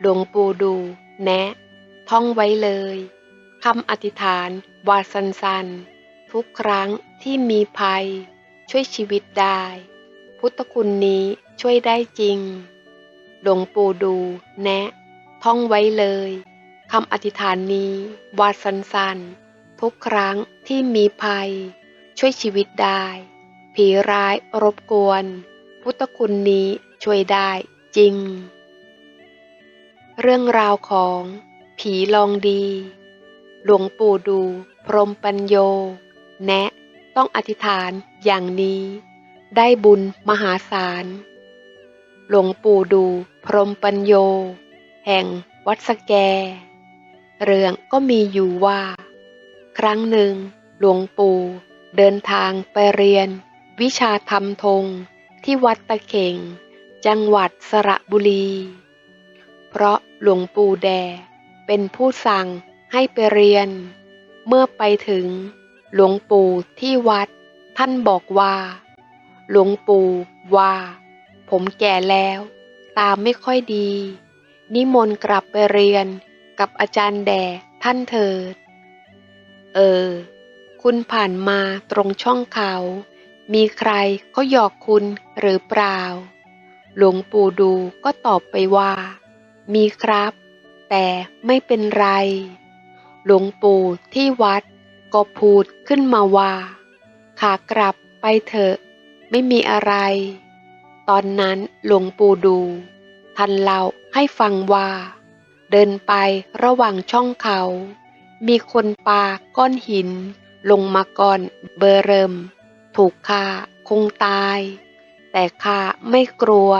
หลวงปู่ดู แนะ ท่องไว้เลยคำอธิษฐานวาสันสันทุกครั้งที่มีภัย ช่วยชีวิตได้ พุทธคุณนี้ช่วยได้จริง หลวงปู่ดู แนะ ท่องไว้เลยคำอธิษฐานนี้วาสันสันทุกครั้งที่มีภัย ช่วยชีวิตได้ ผีร้ายรบกวน พุทธคุณนี้ช่วยได้จริง เรื่องราวของผีลองดี หลวงปู่ดู พรหมปัญโย แนะ ต้องอธิษฐานอย่างนี้ ได้บุญมหาศาล หลวงปู่ดู พรหมปัญโย แห่งวัดสแก เรื่องก็มีอยู่ว่า ครั้งหนึ่ง หลวงปู่เดินทางไปเรียน วิชาธรรมทงที่วัดตะเข่ง จังหวัดสระบุรี เพราะ หลวงปู่แด เป็นผู้สั่งให้ไปเรียน เมื่อไปถึง หลวงปู่ที่วัด ท่านบอกว่า หลวงปู่ว่า ผมแก่แล้ว ตาไม่ค่อยดี นิมนต์กลับไปเรียนกับอาจารย์แดท่านเถิด เออ คุณผ่านมาตรงช่องเขา มีใครเขาหยอกคุณหรือเปล่า หลวงปู่ดูก็ตอบไปว่า มีครับ แต่ไม่เป็นไร หลวงปู่ที่วัดก็พูดขึ้นมาว่า ขากลับไปเถอะ ไม่มีอะไร ตอนนั้นหลวงปู่ดูท่านเล่าให้ฟังว่า เดินไประหว่างช่องเขา มีคนปาก้อนหิน ลงมาก่อนเบอร์เริม ถูกฆ่าคงตาย แต่ข้าไม่กลัว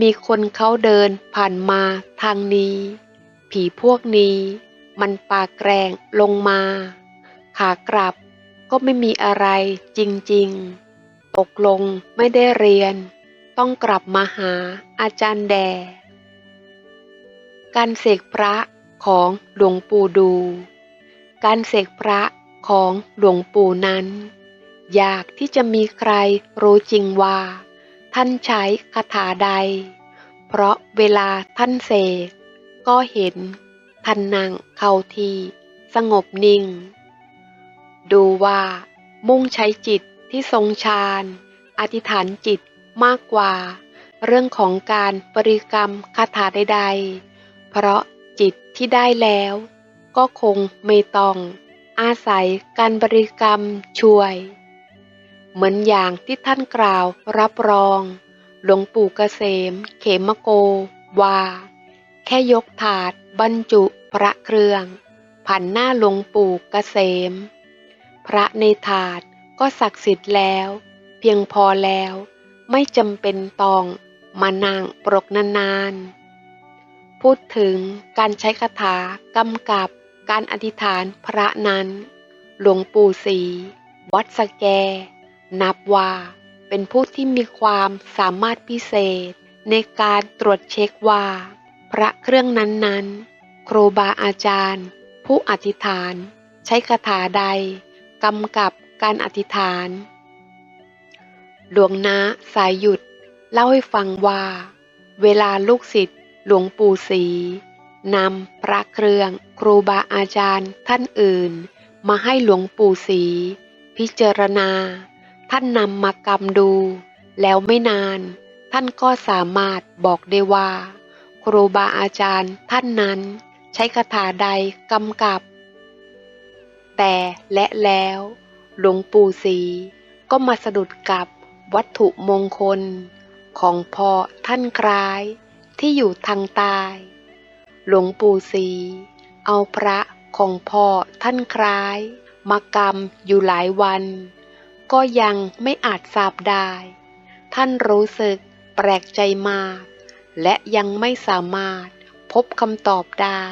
มีคนเขาเดินผ่านมาทางนี้ ผีพวกนี้ มันปาแกรงลงมา ขากลับก็ไม่มีอะไรจริงๆ ตกลงไม่ได้เรียน ต้องกลับมาหาอาจารย์แด การเสกพระของหลวงปู่ดู การเสกพระของหลวงปู่นั้น ยากที่จะมีใครรู้จริงว่า ท่านใช้คาถาใด เพราะเวลาท่านเสกก็เห็นท่านนั่งเข้าที่สงบนิ่ง ดูว่ามุ่งใช้จิตที่ทรงฌานอธิษฐานจิตมากกว่า เรื่องของการบริกรรมคาถาใด ๆ เพราะจิตที่ได้แล้ว ก็คงไม่ต้องอาศัยการบริกรรมช่วย เหมือนอย่างที่ท่านกล่าวรับรอง หลวงปู่เกษม เขมโก ว่า แค่ยกถาดบรรจุพระเครื่อง ผ่านหน้าหลวงปู่เกษม พระในถาดก็ศักดิ์สิทธิ์แล้ว เพียงพอแล้ว ไม่จำเป็นต้องมานั่งปรกนานๆ พูดถึงการใช้คาถากำกับการอธิษฐานพระนั้น หลวงปู่ศรีวัดสแก นับว่าเป็นผู้ที่มีความสามารถพิเศษ ในการตรวจเช็คว่า พระเครื่องนั้นๆ ครูบาอาจารย์ ผู้อธิษฐาน ใช้คาถาใดกำกับการอธิษฐาน หลวงนาสายหยุดเล่าให้ฟังว่า เวลาลูกศิษย์หลวงปู่ศรีนำพระเครื่องครูบาอาจารย์ท่านอื่น มาให้หลวงปู่ศรีพิจารณา ท่านนำมากำดู แล้วไม่นาน ท่านก็สามารถบอกได้ว่า ครูบาอาจารย์ท่านนั้นใช้คาถาใดกำกับ แต่และแล้ว หลวงปู่ศรีก็มาสะดุดกับวัตถุมงคล ของพ่อท่านคล้ายที่อยู่ทางใต้หลวงปู่ศรีเอาพระของพ่อท่านคล้าย มากำอยู่หลายวัน ก็ยังไม่อาจทราบได้ ท่านรู้สึกแปลกใจมาก และยังไม่สามารถพบคำตอบได้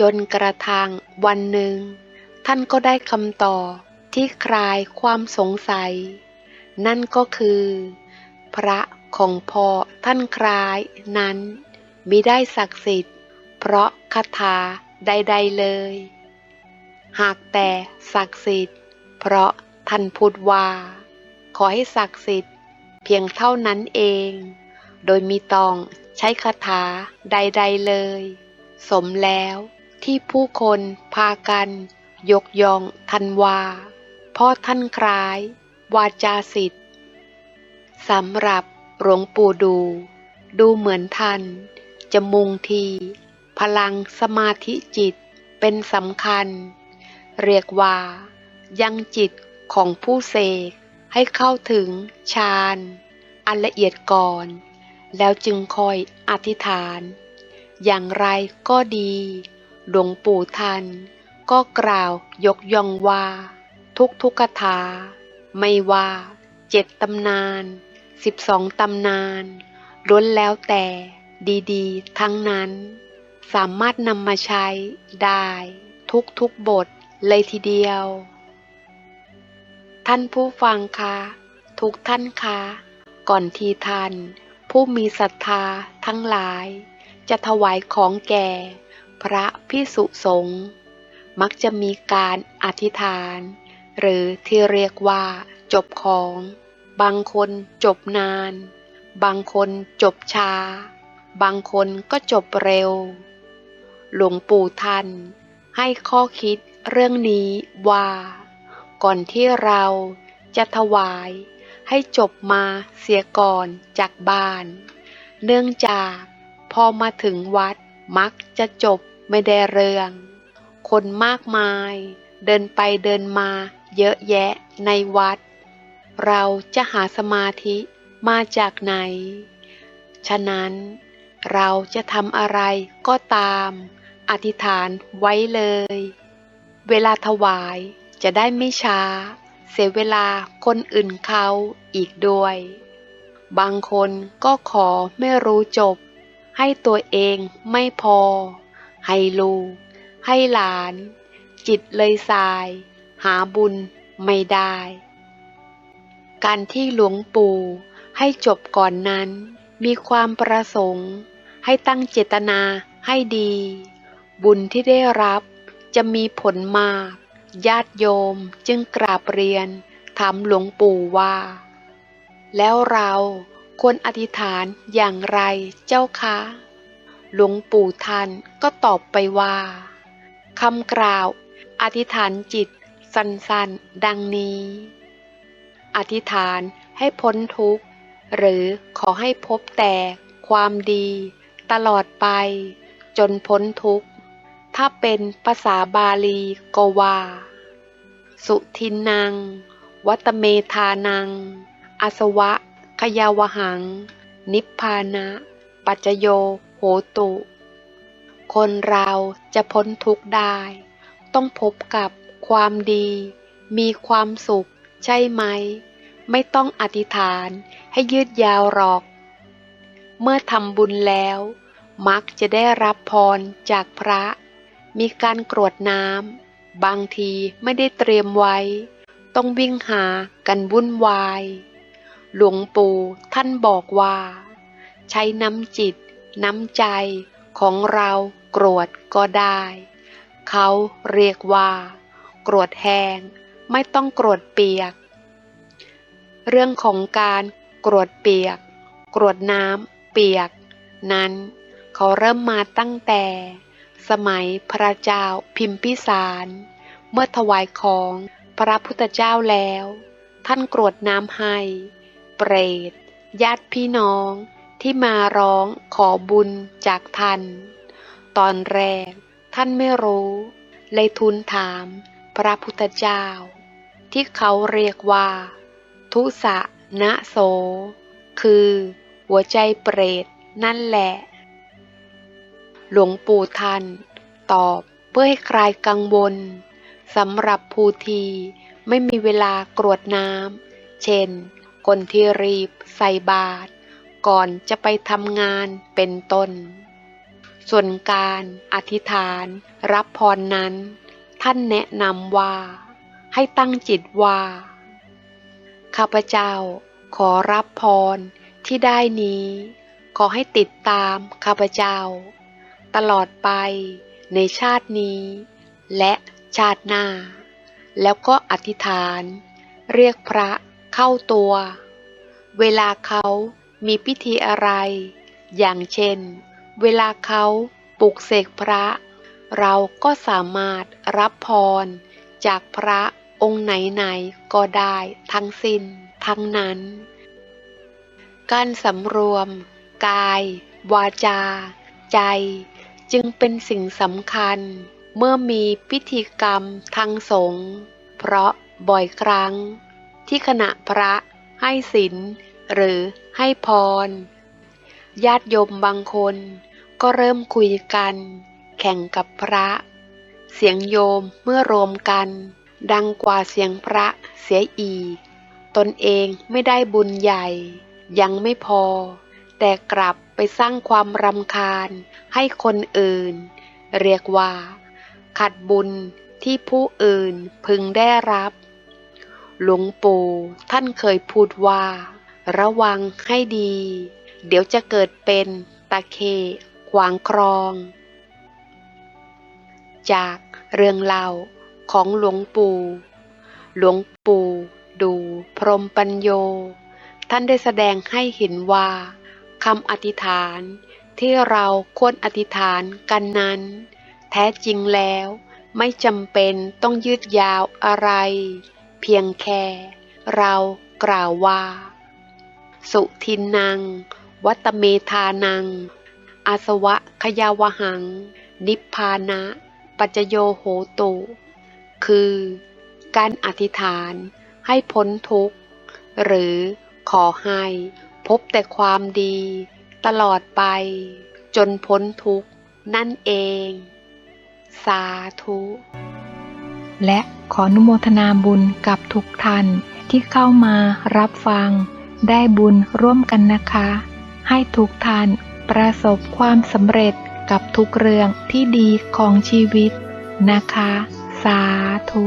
จนกระทั่งวันหนึ่ง ท่านก็ได้คำตอบที่คลายความสงสัย นั่นก็คือ พระของพ่อท่านคล้ายนั้นมิได้ศักดิ์สิทธิ์ เพราะคาถาใด ๆเลย หากแต่ศักดิ์สิทธิ์ เพราะ ท่านพูดว่า ขอให้ศักดิ์สิทธิ์ เพียงเท่านั้นเอง โดยมีต้องใช้คาถาใด ๆเลย สมแล้วที่ผู้คนพากัน ยกย่องทันวาเพ่อท่านคล้าย วาจาสิทธิ์สำหรับหลวงปู่ดู ดูเหมือนท่านจะมุงที พลังสมาธิจิตเป็นสำคัญ เรียกว่า ยังจิต ของผู้เสกให้เข้าถึงฌานอันละเอียดก่อน แล้วจึงคอยอธิษฐาน อย่างไรก็ดี หลวงปู่ท่านก็กล่าวยกย่องว่า ทุกทุกคาถา ไม่ว่าเจ็ดตำนานสิบสองตำนานล้วนแล้วแต่ดีๆ ทั้งนั้น สามารถนำมาใช้ได้ ทุกทุกบทเลยทีเดียว ท่านผู้ฟังคะทุกท่านคะก่อนที่ท่านผู้มีศรัทธาทั้งหลาย จะถวายของแก่ พระพิสุสงฆ์มักจะมีการอธิษฐาน หรือที่เรียกว่า จบของ บางคนจบนาน บางคนจบช้า บางคนก็จบเร็ว หลวงปู่ท่านให้ข้อคิดเรื่องนี้ว่า ก่อนที่เราจะถวายให้จบมาเสียก่อนจากบ้าน เนื่องจากพอมาถึงวัดมักจะจบไม่ได้เรื่อง คนมากมายเดินไปเดินมาเยอะแยะในวัด เราจะหาสมาธิมาจากไหน ฉะนั้นเราจะทำอะไรก็ตาม อธิษฐานไว้เลย เวลาถวาย จะได้ไม่ช้า เสียเวลาคนอื่นเขาอีกด้วย บางคนก็ขอไม่รู้จบ ให้ตัวเองไม่พอ ให้ลูก ให้หลาน จิตเลยสาย หาบุญไม่ได้ การที่หลวงปู่ให้จบก่อนนั้น มีความประสงค์ ให้ตั้งเจตนาให้ดี บุญที่ได้รับจะมีผลมาก ญาติโยมจึงกราบเรียนถามหลวงปู่ว่า แล้วเราควรอธิษฐานอย่างไรเจ้าคะ หลวงปู่ท่านก็ตอบไปว่าคำกล่าวอธิษฐานจิตสั้นๆ ดังนี้ อธิษฐานให้พ้นทุกข์ หรือขอให้พบแต่ความดีตลอดไป จนพ้นทุกข์ ถ้าเป็นภาษาบาลีก็ว่า สุทินัง วัตเมธานัง อาสวะ ขยาวหัง นิพพานะ ปัจจโย โหตุ คนเราจะพ้นทุกข์ได้ ต้องพบกับความดี มีความสุข ใช่ไหม ไม่ต้องอธิษฐานให้ยืดยาวหรอก เมื่อทำบุญแล้วมักจะได้รับพรจากพระ มีการกรวดน้ำ บางทีไม่ได้เตรียมไว้ ต้องวิ่งหากันวุ่นวาย หลวงปู่ท่านบอกว่า ใช้น้ำจิต น้ำใจของเรากรวดก็ได้ เขาเรียกว่า กรวดแห้งไม่ต้องกรวดเปียก เรื่องของการกรวดเปียก กรวดน้ำเปียก นั้น เขาเริ่มมาตั้งแต่ สมัยพระเจ้าพิมพิสาร เมื่อถวายของพระพุทธเจ้าแล้ว ท่านกรวดน้ำให้ เปรต ญาติพี่น้องที่มาร้องขอบุญจากท่าน ตอนแรกท่านไม่รู้ เลยทูลถามพระพุทธเจ้า ที่เขาเรียกว่า ทุสะนะโส คือหัวใจเปรตนั่นแหละ หลวงปู่ท่านตอบเพื่อให้คลายกังวลสำหรับภูทีไม่มีเวลากรวดน้ำ เช่น คนที่รีบใส่บาตรก่อนจะไปทำงานเป็นต้น ส่วนการอธิษฐานรับพรนั้น ท่านแนะนำว่า ให้ตั้งจิตว่า ข้าพเจ้าขอรับพรที่ได้นี้ ขอให้ติดตามข้าพเจ้า ตลอดไปในชาตินี้ และชาติหน้า แล้วก็อธิษฐาน เรียกพระเข้าตัว เวลาเขามีพิธีอะไร อย่างเช่น เวลาเขาปลุกเสกพระ เราก็สามารถรับพร จากพระองค์ไหนๆก็ได้ทั้งสิ้นทั้งนั้น การสำรวม กาย วาจา ใจ จึงเป็นสิ่งสำคัญ เมื่อมีพิธีกรรมทางสงฆ์เพราะบ่อยครั้ง ที่ขณะพระให้ศีลหรือให้พร ญาติโยมบางคนก็เริ่มคุยกัน แข่งกับพระ เสียงโยมเมื่อรวมกัน ดังกว่าเสียงพระเสียอีก ตนเองไม่ได้บุญใหญ่ ยังไม่พอ แต่กลับไปสร้างความรำคาญให้คนอื่น เรียกว่า ขัดบุญที่ผู้อื่นพึงได้รับ หลวงปู่ท่านเคยพูดว่า ระวังให้ดี เดี๋ยวจะเกิดเป็นตะเคขวางครอง จากเรื่องเล่าของหลวงปู่ หลวงปู่ดูพรหมปัญโย ท่านได้แสดงให้เห็นว่า คำอธิษฐานที่เราควรอธิษฐานกันนั้น แท้จริงแล้วไม่จำเป็นต้องยืดยาวอะไร เพียงแค่เรากล่าวว่า สุทินนัง วัตเมธานัง อาสวะขยาวหัง นิพพานะ ปัจจโยโหตุ คือ การอธิษฐานให้พ้นทุกข์ หรือขอให้ พบแต่ความดี ตลอดไป จนพ้นทุกข์นั่นเอง สาธุ และขออนุโมทนาบุญกับทุกท่านที่เข้ามารับฟัง ได้บุญร่วมกันนะคะ ให้ทุกท่านประสบความสำเร็จกับทุกเรื่องที่ดีของชีวิตนะคะ สาธุ